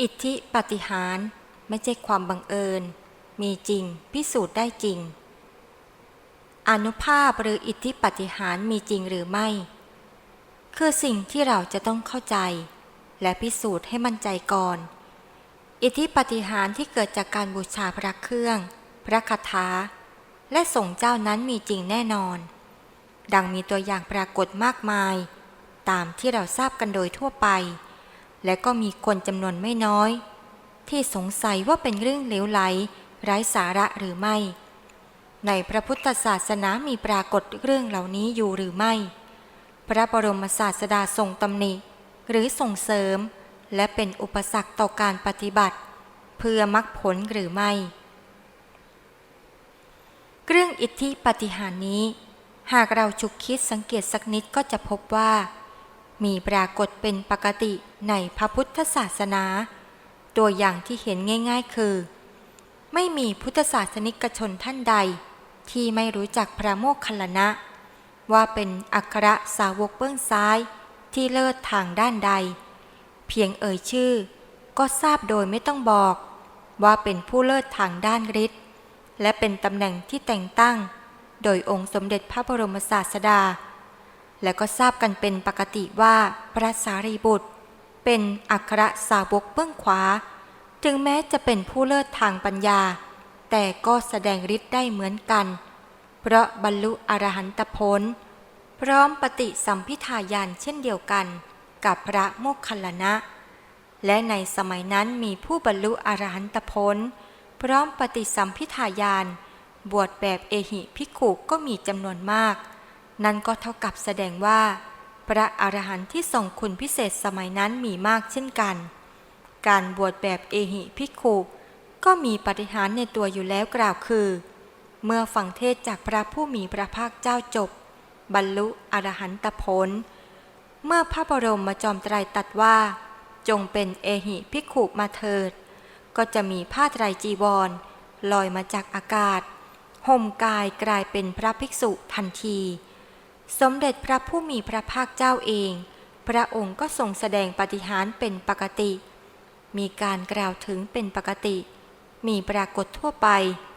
อิทธิปฏิหารไม่ใช่ความบังเอิญ มีจริง พิสูจน์ได้จริง อนุภาพหรืออิทธิปฏิหารมีจริงหรือไม่ คือสิ่งที่เราจะต้องเข้าใจ และพิสูจน์ให้มั่นใจก่อน อิทธิปฏิหารที่เกิดจากการบูชาพระเครื่อง พระคาถา และส่งเจ้านั้นมีจริงแน่นอน ดังมีตัวอย่างปรากฏมากมาย ตามที่เราทราบกันโดยทั่วไป และก็มีคนจำนวนไม่น้อย ที่สงสัยว่าเป็นเรื่องเลวไหลไร้สาระหรือไม่ ในพระพุทธศาสนามีปรากฏเรื่องเหล่านี้อยู่หรือไม่ พระบรมศาสดาทรงตำหนิ หรือส่งเสริม และเป็นอุปสรรคต่อการปฏิบัติ เพื่อมรรคผลหรือไม่ เรื่องอิทธิปฏิหารนี้ หากเราฉุกคิดสังเกตสักนิดก็จะพบว่า มีปรากฏเป็นปกติ ในพระพุทธศาสนา ตัวอย่างที่เห็นง่ายๆ คือ ไม่มีพุทธศาสนิกชนท่านใด ที่ไม่รู้จักพระโมคคัลลนะ ว่าเป็นอัครสาวกเบื้องซ้ายที่เลิศทางด้านใด เพียงเอ่ยชื่อ ก็ทราบโดยไม่ต้องบอก ว่าเป็นผู้เลิศทางด้านฤทธิ์และเป็นตำแหน่งที่แต่งตั้ง โดยองค์สมเด็จพระบรมศาสดา และก็ทราบกันเป็นปกติว่าพระสารีบุตร เป็นอัครสาวกเบื้องขวา ถึงแม้จะเป็นผู้เลิศทางปัญญา แต่ก็แสดงฤทธิ์ได้เหมือนกัน เพราะบรรลุอรหันตผล พร้อมปฏิสัมพิทายานเช่นเดียวกัน กับพระโมคคัลลนะ และในสมัยนั้นมีผู้บรรลุอรหันตผล พร้อมปฏิสัมพิทายานบวชแบบเอหิภิกขุก็มีจำนวนมาก นั่นก็เท่ากับแสดงว่า พระอรหันต์ที่ทรงคุณพิเศษสมัยนั้นมีมากเช่นกัน การบวชแบบเอหิภิกขุก็มีปฏิหารในตัวอยู่แล้วกล่าวคือ เมื่อฟังเทศจากพระผู้มีพระภาคเจ้าจบ บรรลุอรหันตผล เมื่อพระบรมจอมไตรตรัสว่า จงเป็นเอหิภิกขุมาเถิด ก็จะมีผ้าไตรจีวร ลอยมาจากอากาศห่มกายกลายเป็นพระภิกษุทันที สมเด็จพระผู้มีพระภาคเจ้าเอง พระองค์ก็ทรงแสดงปฏิหารเป็นปกติ มีการกล่าวถึงเป็นปกติ มีปรากฏทั่วไป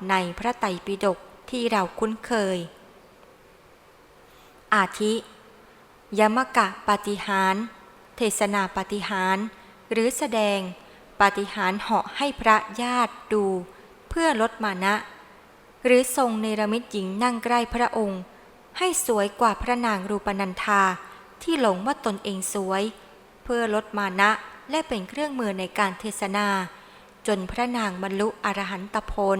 ในพระไตรปิฎกที่เราคุ้นเคย อาทิ ยมกะปฏิหาร เทศนาปฏิหาร หรือแสดงปฏิหารเหาะให้พระญาติดู เพื่อลดมานะ หรือทรงเนรมิตหญิงนั่งใกล้พระองค์ ให้สวยกว่าพระนางรูปนันธาที่หลงว่าตนเองสวย เพื่อลดมานะและเป็นเครื่องมือในการเทศนา จนพระนางบรรลุอรหันตผล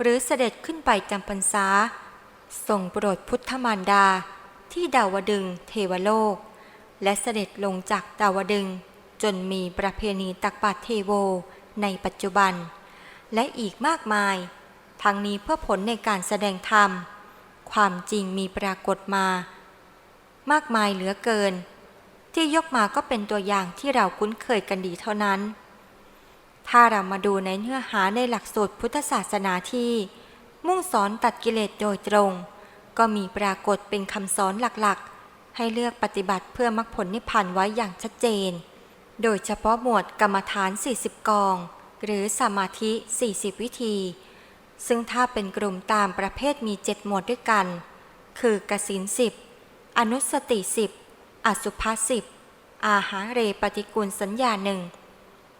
หรือเสด็จขึ้นไปจำพรรษาทรงโปรดพุทธมารดาที่ดาวดึงเทวโลก และเสด็จลงจากดาวดึงจนมีประเพณีตักบาตรเทโวในปัจจุบัน และอีกมากมาย ทั้งนี้เพื่อผลในการแสดงธรรม ความจริงมีปรากฏมา มากมายเหลือเกิน ที่ยกมาก็เป็นตัวอย่างที่เราคุ้นเคยกันดีเท่านั้น ถ้าเรามาดูในเนื้อหาในหลักสูตรพุทธศาสนาที่ มุ่งสอนตัดกิเลสโดยตรง ก็มีปรากฏเป็นคำสอนหลักๆ ให้เลือกปฏิบัติเพื่อมรรคผลนิพพานไว้อย่างชัดเจน โดยเฉพาะหมวดกรรมฐาน 40 กอง หรือสมาธิ 40 วิธี ซึ่งถ้าเป็นกลุ่มตามประเภทมี7หมวดด้วยกัน คือกสินสิบอนุสติสิบอสุภาสิบอาหาเรปฏิกูลสัญญาหนึ่ง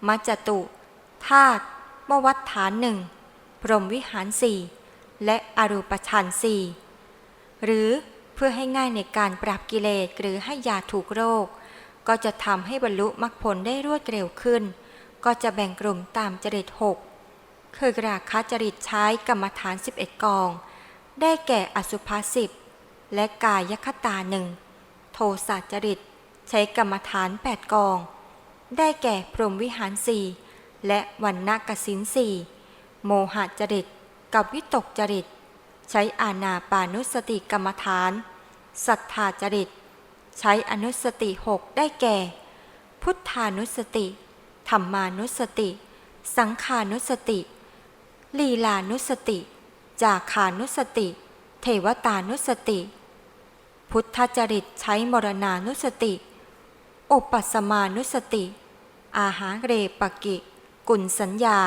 มัจจตุธาตุมวัฏฐานหนึ่งพรหมวิหารสี่และอรูปฌานสี่หรือเพื่อให้ง่ายในการปราบกิเลสหรือให้ยาถูกโรค ก็จะทำให้บรรลุมรรคผลได้รวดเร็วขึ้น ก็จะแบ่งกลุ่มตามจริตหก คือราคะจริตใช้กรรมฐาน 11 กอง ได้แก่อสุภาสิบและกายคตาหนึ่งโทสะจริต ใช้กรรมฐาน 8 กอง ได้แก่พรหมวิหารสี่และวันนากสินสี่โมหจริต กับวิตกจริต ใช้อาณาปานุสติกรรมฐานศรัทธาจริต ใช้อนุสติหกได้แก่ พุทธานุสติ ธรรมานุสติ สังขานุสติ ลีลานุสติ จาคานุสติ เทวตานุสติ พุทธจริตใช้มรณานุสติอุปสมานุสติ อาหารเรปกิ กุลสัญญา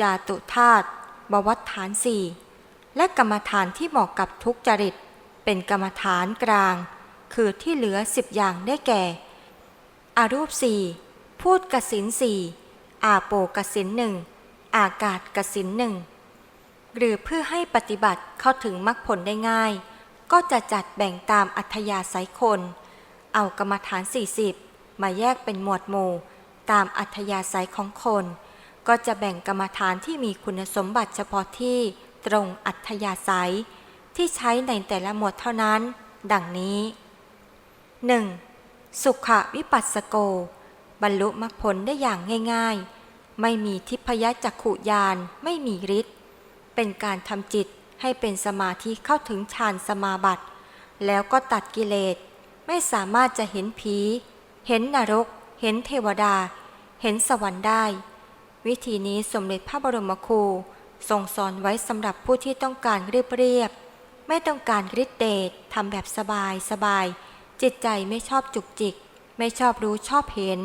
จาตุธาตุบวัฏฐานสี่และกรรมฐานที่เหมาะกับทุกจริต เป็นกรรมฐานกลาง คือที่เหลือสิบอย่างได้แก่ อารูปสี่พูดกสินสี่อาโปกสินหนึ่ง อากาศกสินหนึ่ง หรือเพื่อให้ปฏิบัติเข้าถึงมรรคผลได้ง่าย ก็จะจัดแบ่งตามอัธยาศัยคน เอากรรมฐาน 40 มาแยกเป็นหมวดหมู่ ตามอัธยาศัยของคน ก็จะแบ่งกรรมฐานที่มีคุณสมบัติเฉพาะที่ตรงอัธยาศัย ที่ใช้ในแต่ละหมวดเท่านั้น ดังนี้ 1. สุขวิปัสสโก บรรลุมรรคผลได้อย่างง่ายๆ ไม่มีทิพยจักขุยานไม่มีฤทธิ์เป็นการทำจิตให้เป็นสมาธิเข้าถึงฌานสมาบัติ แล้วก็ตัดกิเลส ไม่สามารถจะเห็นผี เห็นนรก เห็นเทวดา เห็นสวรรค์ได้ วิธีนี้สมเด็จพระบรมครูทรงสอนไว้สำหรับผู้ที่ต้องการเรียบเรียบ ไม่ต้องการฤทธิเดชทำแบบสบายสบาย จิตใจไม่ชอบจุกจิก ไม่ชอบรู้ชอบเห็น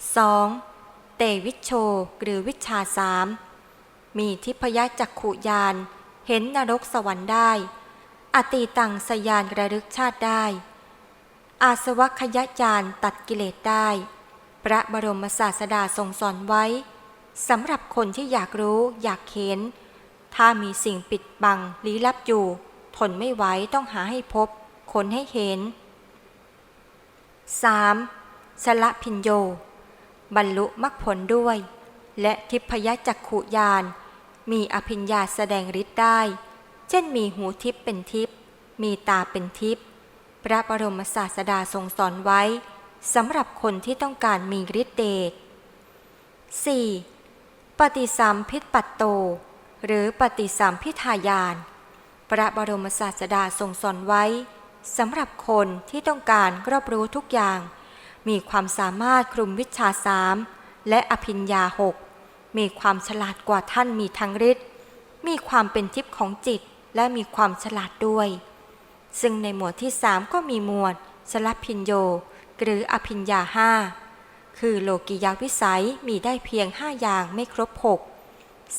2. เตวิชโช หรือวิชาสาม มีทิพยจักขุยาน เห็นนรกสวรรค์ได้ อติตังสยานระลึกชาติได้ อาสวัคยญาณตัดกิเลสได้ พระบรมศาสดาทรงสอนไว้สำหรับคนที่อยากรู้อยากเห็น ถ้ามีสิ่งปิดบังลี้ลับอยู่ ทนไม่ไหวต้องหาให้พบ คนให้เห็น 3. สละพิญโย บรรลุมรรคผลด้วย และทิพยจักขุยานมีอภิญญาแสดงฤทธิ์ได้ เช่นมีหูทิพเป็นทิพมีตาเป็นทิพพระบรมศาสดาทรงสอนไว้สำหรับคนที่ต้องการมีฤทธิ์เดช 4. ปฏิสัมพิทปัตโต หรือปฏิสัมพิทายาน พระบรมศาสดาทรงสอนไว้สำหรับคนที่ต้องการรอบรู้ทุกอย่าง มีความสามารถคลุมวิชาสามและอภิญญาหกมีความฉลาดกว่าท่านมีทั้งฤทธิ์มีความเป็นทิพย์ของจิตและมีความฉลาดด้วย ซึ่งในหมวดที่สามก็มีหมวดสลัพิญโย หรืออภิญญาห้าคือโลกิยาวิสัยมีได้เพียงห้าอย่างไม่ครบหก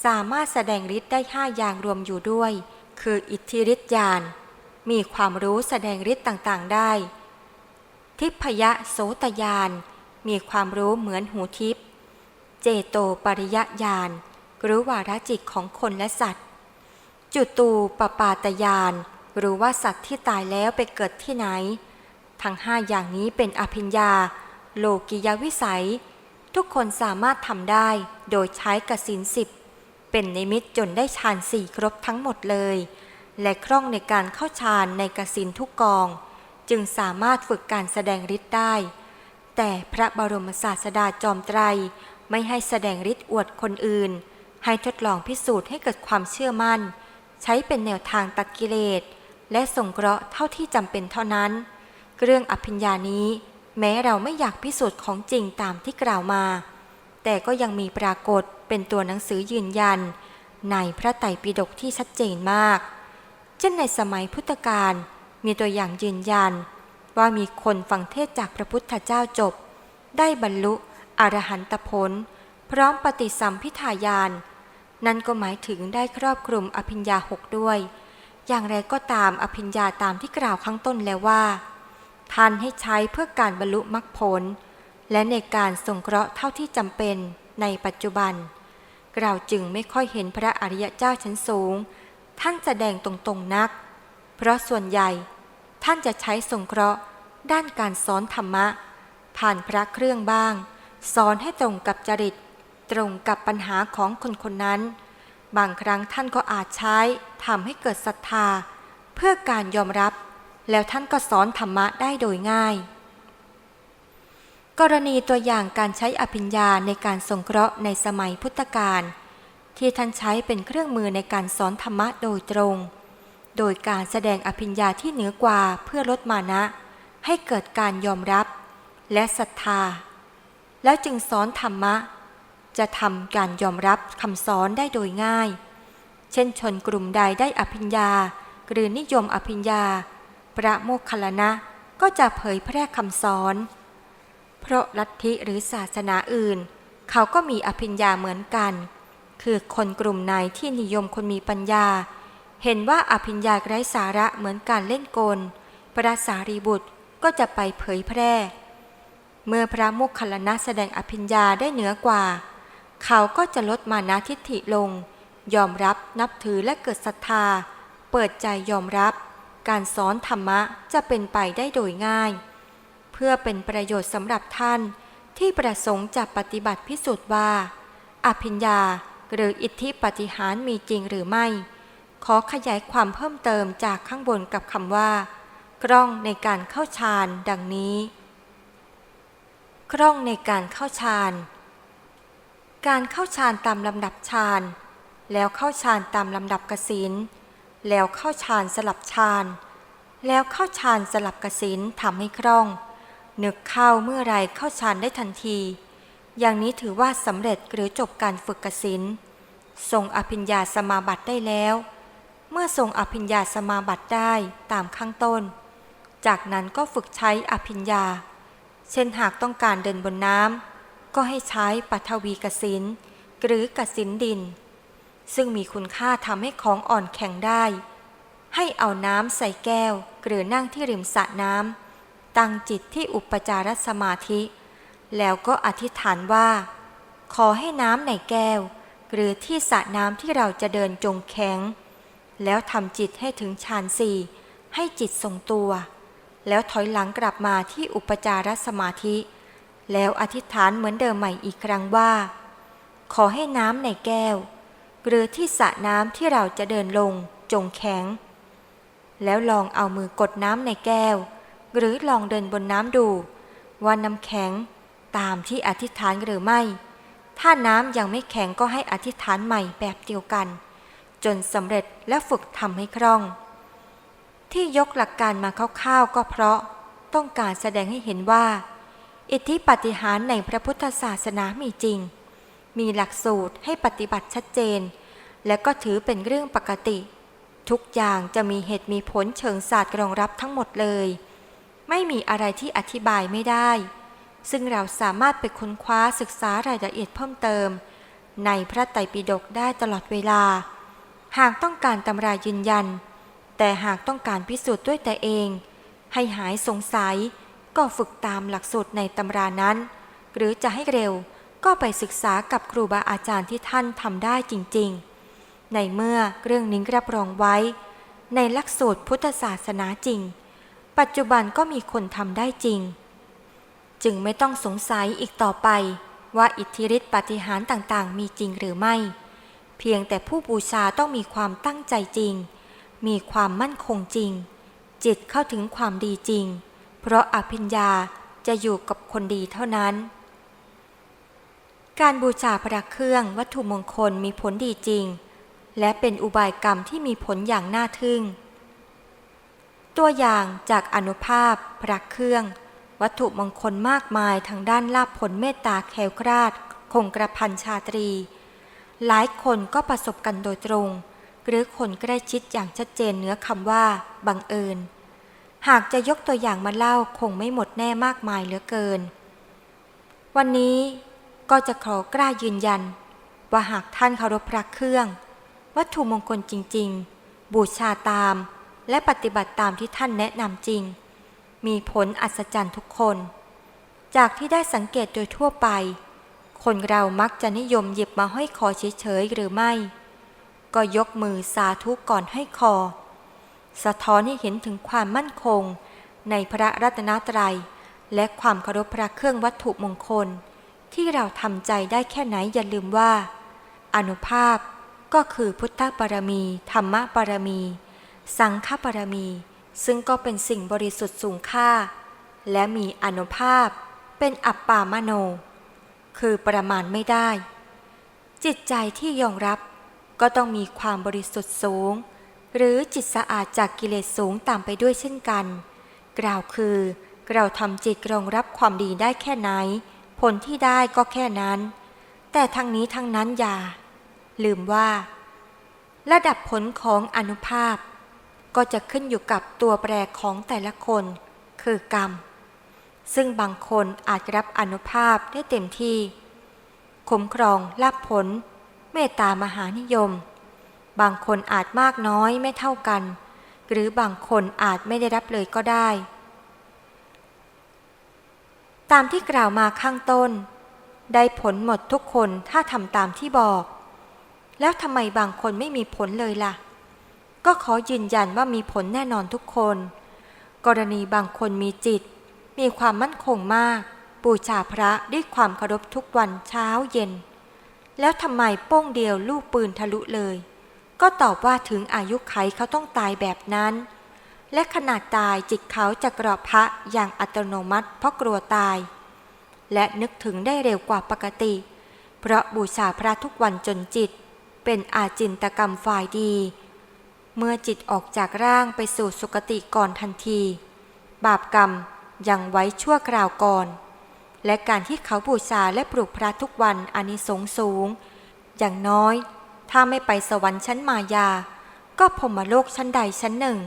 สามารถแสดงฤทธิ์ได้ห้าอย่างรวมอยู่ด้วย คืออิทธิฤทธิญาณมีความรู้แสดงฤทธิ์ต่างๆได้ ทิพยโสตญาณมีความรู้เหมือนหูทิพย์เจโตปริยญาณรู้วาระจิตของคนและสัตว์ จุตูปปาตญาณรู้ว่าสัตว์ที่ตายแล้วไปเกิดที่ไหน ทั้งห้าอย่างนี้เป็นอภิญญา โลกิยวิสัย ทุกคนสามารถทำได้โดยใช้กสินสิบเป็นนิมิตจนได้ฌานสี่ครบทั้งหมดเลย และคล่องในการเข้าฌานในกสินทุกกอง จึงสามารถฝึกการแสดงฤทธิ์ได้ แต่พระบรมศาสดาจอมไตรไม่ให้แสดงฤทธิ์อวดคนอื่น ให้ทดลองพิสูจน์ให้เกิดความเชื่อมั่น ใช้เป็นแนวทางตัดกิเลส และส่งเคราะห์เท่าที่จำเป็นเท่านั้น เรื่องอภิญญานี้ แม้เราไม่อยากพิสูจน์ของจริงตามที่กล่าวมา แต่ก็ยังมีปรากฏเป็นตัวหนังสือยืนยัน ในพระไตรปิฎกที่ชัดเจนมาก เช่นในสมัยพุทธกาล มีตัวอย่างยืนยัน ว่ามีคนฟังเทศจากพระพุทธเจ้าจบ ได้บรรลุอรหันตผล พร้อมปฏิสัมพิทายาน นั่นก็หมายถึงได้ครอบคลุมอภิญญาหกด้วย อย่างไรก็ตามอภิญญาตามที่กล่าวข้างต้นแล้วว่าท่านให้ใช้เพื่อการบรรลุมรรคผล และในการสงเคราะห์เท่าที่จำเป็นในปัจจุบัน เราจึงไม่ค่อยเห็นพระอริยเจ้าชั้นสูง ท่านแสดงตรงๆนัก เพราะส่วนใหญ่ท่านจะใช้สงเคราะห์ ด้านการสอนธรรมะ ผ่านพระเครื่องบ้าง สอนให้ตรงกับจริต ตรงกับปัญหาของคนคนนั้น บางครั้งท่านก็อาจใช้ทำให้เกิดศรัทธา เพื่อการยอมรับ แล้วท่านก็สอนธรรมะได้โดยง่าย กรณีตัวอย่างการใช้อภิญญาในการสงเคราะห์ในสมัยพุทธกาลที่ท่านใช้เป็นเครื่องมือในการสอนธรรมะโดยตรง โดยการแสดงอภิญญาที่เหนือกว่าเพื่อลดมานะ ให้เกิดการยอมรับและศรัทธา แล้วจึงสอนธรรมะ จะทำการยอมรับคำสอนได้โดยง่าย เช่นชนกลุ่มใดได้อภิญญา หรือนิยมอภิญญา พระโมคคัลลานะก็จะเผยแพร่คำสอน เพราะลัทธิหรือศาสนาอื่น เขาก็มีอภิญญาเหมือนกัน คือคนกลุ่มไหนที่นิยมคนมีปัญญา เห็นว่าอภิญญาไร้สาระเหมือนการเล่นกล พระสารีบุตรก็จะไปเผยแพร่ เมื่อพระมุขคลนะแสดงอภิญญาได้เหนือกว่า เขาก็จะลดมานะทิฏฐิลง ยอมรับนับถือและเกิดศรัทธา เปิดใจยอมรับ การสอนธรรมะจะเป็นไปได้โดยง่าย เพื่อเป็นประโยชน์สำหรับท่านที่ประสงค์จะปฏิบัติพิสูจน์ว่า อภิญญาหรืออิทธิปฏิหารมีจริงหรือไม่ ขอขยายความเพิ่มเติมจากข้างบนกับคำว่า กล้องในการเข้าฌานดังนี้ กล้องในการเข้าฌานการเข้าฌานตามลำดับฌานแล้วเข้าฌานตามลำดับกสินแล้วเข้าฌานสลับฌานแล้วเข้าฌานสลับกสินทำให้คล่อง นึกเข้าเมื่อไรเข้าฌานได้ทันที อย่างนี้ถือว่าสำเร็จหรือจบการฝึกกสินทรงอภิญญาสมาบัติได้แล้ว เมื่อทรงอภิญญาสมาบัติได้ตามข้างต้น จากนั้นก็ฝึกใช้อภิญญา เช่นหากต้องการเดินบนน้ำก็ให้ใช้ปัทวีกสินหรือกสินดิน ซึ่งมีคุณค่าทำให้ของอ่อนแข็งได้ ให้เอาน้ำใส่แก้ว หรือนั่งที่ริมสระน้ำตั้งจิตที่อุปจารสมาธิ แล้วก็อธิษฐานว่า ขอให้น้ำในแก้ว หรือที่สระน้ำที่เราจะเดินจงแข็ง แล้วทำจิตให้ถึงฌานสี่ให้จิตทรงตัว แล้วถอยหลังกลับมาที่อุปจารสมาธิ แล้วอธิษฐานเหมือนเดิมใหม่อีกครั้งว่า ขอให้น้ำในแก้ว หรือที่สระน้ำที่เราจะเดินลงจงแข็ง แล้วลองเอามือกดน้ำในแก้ว หรือลองเดินบนน้ำดู ว่าน้ำแข็งตามที่อธิษฐานหรือไม่ ถ้าน้ำยังไม่แข็งก็ให้อธิษฐานใหม่แบบเดียวกัน จนสำเร็จและฝึกทำให้คล่อง ที่ยกหลักการมาคร่าวๆก็เพราะต้องการแสดงให้เห็นว่า อิทธิปฏิหารในพระพุทธศาสนามีจริง มีหลักสูตรให้ปฏิบัติชัดเจน และก็ถือเป็นเรื่องปกติ ทุกอย่างจะมีเหตุมีผลเชิงศาสตร์รองรับทั้งหมดเลย ไม่มีอะไรที่อธิบายไม่ได้ ซึ่งเราสามารถไปค้นคว้าศึกษารายละเอียดเพิ่มเติม ในพระไตรปิฎกได้ตลอดเวลา หากต้องการตำรายืนยัน แต่หากต้องการพิสูจน์ด้วยแต่เอง ให้หายสงสัย ก็ฝึกตามหลักสูตรในตำรานั้น หรือจะให้เร็วก็ไปศึกษากับครูบาอาจารย์ที่ท่านทำได้จริง ๆ ในเมื่อเรื่องนี้รับรองไว้ ในหลักสูตรพุทธศาสนาจริง ปัจจุบันก็มีคนทำได้จริง จึงไม่ต้องสงสัยอีกต่อไปว่าอิทธิฤทธิปฏิหารต่างๆ มีจริงหรือไม่ เพียงแต่ผู้บูชาต้องมีความตั้งใจจริง มีความมั่นคงจริง จิตเข้าถึงความดีจริง เพราะอภิญญาจะอยู่กับคนดีเท่านั้น การบูชาพระเครื่องวัตถุมงคลมีผลดีจริง และเป็นอุบายกรรมที่มีผลอย่างน่าทึ่ง ตัวอย่างจากอนุภาพพระเครื่อง วัตถุมงคลมากมายทางด้านลาภผลเมตตาแคล้วคลาด คงกระพันชาตรี หลายคนก็ประสบกันโดยตรง หรือคนใกล้ชิดอย่างชัดเจนเนื้อคำว่าบังเอิญ หากจะยกตัวอย่างมาเล่าคงไม่หมดแน่มากมายเหลือเกิน วันนี้ก็จะขอกล้ายืนยัน ว่าหากท่านเคารพพระเครื่อง วัตถุมงคลจริง ๆ บูชาตาม และปฏิบัติตามที่ท่านแนะนำจริง มีผลอัศจรรย์ทุกคน จากที่ได้สังเกตโดยทั่วไป คนเรามักจะนิยมหยิบมาห้อยคอเฉยๆหรือไม่ ก็ยกมือสาธุก่อนให้คอ สะท้อนให้เห็นถึงความมั่นคง ในพระรัตนตรัย และความเคารพพระเครื่องวัตถุมงคล ที่เราทำใจได้แค่ไหนอย่าลืมว่า อนุภาพก็คือพุทธบารมี ธรรมบารมี สังฆบารมี ซึ่งก็เป็นสิ่งบริสุทธิ์สูงค่า และมีอนุภาพเป็นอัปปามโน คือประมาณไม่ได้ จิตใจที่ยอมรับก็ต้องมีความบริสุทธิ์สูง หรือจิตสะอาดจากกิเลสสูงตามไปด้วยเช่นกัน กล่าวคือ เราทำจิตรองรับความดีได้แค่ไหน ผลที่ได้ก็แค่นั้น แต่ทั้งนี้ทั้งนั้นอย่า ลืมว่า ระดับผลของอนุภาพ ก็จะขึ้นอยู่กับตัวแปรของแต่ละคน คือกรรม ซึ่งบางคนอาจรับอนุภาพได้เต็มที่คุ้มครองลาภผล เมตตามหานิยม บางคนอาจมากน้อยไม่เท่ากัน หรือบางคนอาจไม่ได้รับเลยก็ได้ ตามที่กล่าวมาข้างต้น ได้ผลหมดทุกคนถ้าทำตามที่บอก แล้วทำไมบางคนไม่มีผลเลยล่ะ ก็ขอยืนยันว่ามีผลแน่นอนทุกคน กรณีบางคนมีจิต มีความมั่นคงมาก บูชาพระด้วยความเคารพทุกวันเช้าเย็น แล้วทำไมโป้งเดียวลูกปืนทะลุเลย ก็ตอบว่าถึงอายุไขเขาต้องตายแบบนั้น และขนาดตายจิตเขาจะกรอบพระอย่างอัตโนมัติเพราะกลัวตาย และนึกถึงได้เร็วกว่าปกติ เพราะบูชาพระทุกวันจนจิต เป็นอาจินตกรรมฝ่ายดีเมื่อจิตออกจากร่างไปสู่สุคติก่อนทันที บาปกรรม ยังไว้ชั่วคราวก่อน และการที่เขาบูชาและปลูกพระทุกวันอานิสงส์สูง อย่างน้อย ถ้าไม่ไปสวรรค์ชั้นมายา ก็พรมโลกชั้นใดชั้นหนึ่ง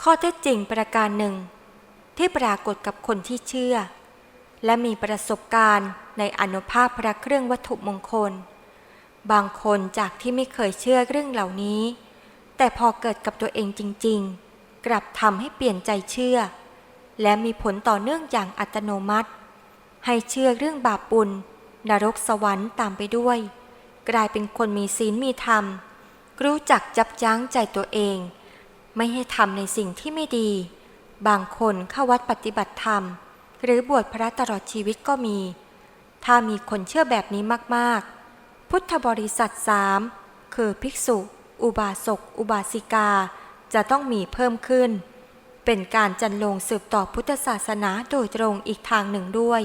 ข้อเท็จจริงประการหนึ่ง ที่ปรากฏกับคนที่เชื่อ และมีประสบการณ์ในอนุภาพพระเครื่องวัตถุมงคล บางคนจากที่ไม่เคยเชื่อเรื่องเหล่านี้ แต่พอเกิดกับตัวเองจริง ๆ กลับทำให้เปลี่ยนใจเชื่อ และมีผลต่อเนื่องอย่างอัตโนมัติ ให้เชื่อเรื่องบาปบุญ นรกสวรรค์ตามไปด้วย กลายเป็นคนมีศีลมีธรรม รู้จักจับยั้งใจตัวเอง ไม่ให้ทำในสิ่งที่ไม่ดี บางคนเข้าวัดปฏิบัติธรรม หรือบวชพระตลอดชีวิตก็มี ถ้ามีคนเชื่อแบบนี้มากๆ พุทธบริษัทสามคือภิกษุ อุบาสก อุบาสิกาจะต้องมีเพิ่มขึ้น เป็นการจันลงสืบต่อพุทธศาสนาโดยตรงอีกทางหนึ่งด้วย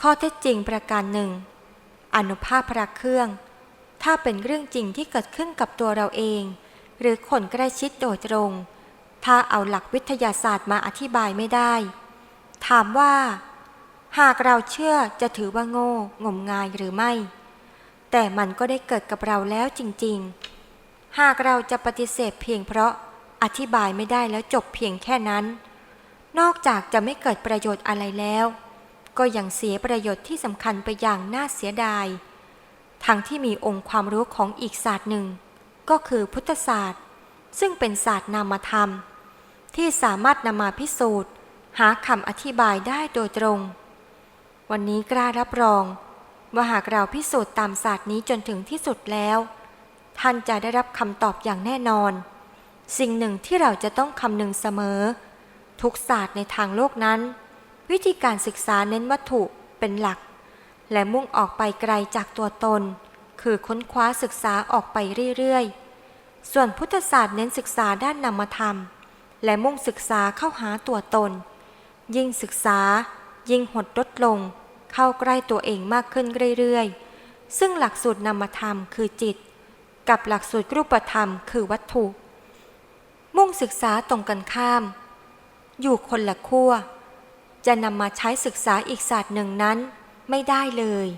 ข้อเท็จจริงประการหนึ่ง อนุภาพพระเครื่อง ถ้าเป็นเรื่องจริงที่เกิดขึ้นกับตัวเราเอง หรือคนใกล้ชิดโดยตรง ถ้าเอาหลักวิทยาศาสตร์มาอธิบายไม่ได้ ถามว่า หากเราเชื่อจะถือว่าโง่งมงายหรือไม่ แต่มันก็ได้เกิดกับเราแล้วจริง ๆ หากเราจะปฏิเสธเพียงเพราะ อธิบายไม่ได้แล้วจบเพียงแค่นั้น นอกจากจะไม่เกิดประโยชน์อะไรแล้ว ก็ยังเสียประโยชน์ที่สำคัญไปอย่างน่าเสียดาย ทั้งที่มีองค์ความรู้ของอีกศาสตร์หนึ่ง ก็คือพุทธศาสตร์ ซึ่งเป็นศาสตร์นามธรรม ที่สามารถนำมาพิสูจน์ หาคำอธิบายได้โดยตรง วันนี้กล้ารับรองว่าหากเราพิสูจน์ตามศาสตร์นี้จนถึงที่สุดแล้ว ท่านจะได้รับคำตอบอย่างแน่นอน สิ่งหนึ่งที่เราจะต้องคำนึงเสมอ ทุกศาสตร์ในทางโลกนั้น วิธีการศึกษาเน้นวัตถุเป็นหลัก และมุ่งออกไปไกลจากตัวตน คือค้นคว้าศึกษาออกไปเรื่อยๆ ส่วนพุทธศาสตร์เน้นศึกษาด้านนามธรรม และมุ่งศึกษาเข้าหาตัวตน ยิ่งศึกษา ยิ่งหดลดลง เข้าใกล้ตัวเองมากขึ้นเรื่อยๆ ซึ่งหลักสูตรนามธรรมคือจิต กับหลักสูตรรูปธรรมคือวัตถุ มุ่งศึกษาตรงกันข้าม อยู่คนละขั้ว จะนำมาใช้ศึกษาอีกศาสตร์หนึ่งนั้นไม่ได้เลย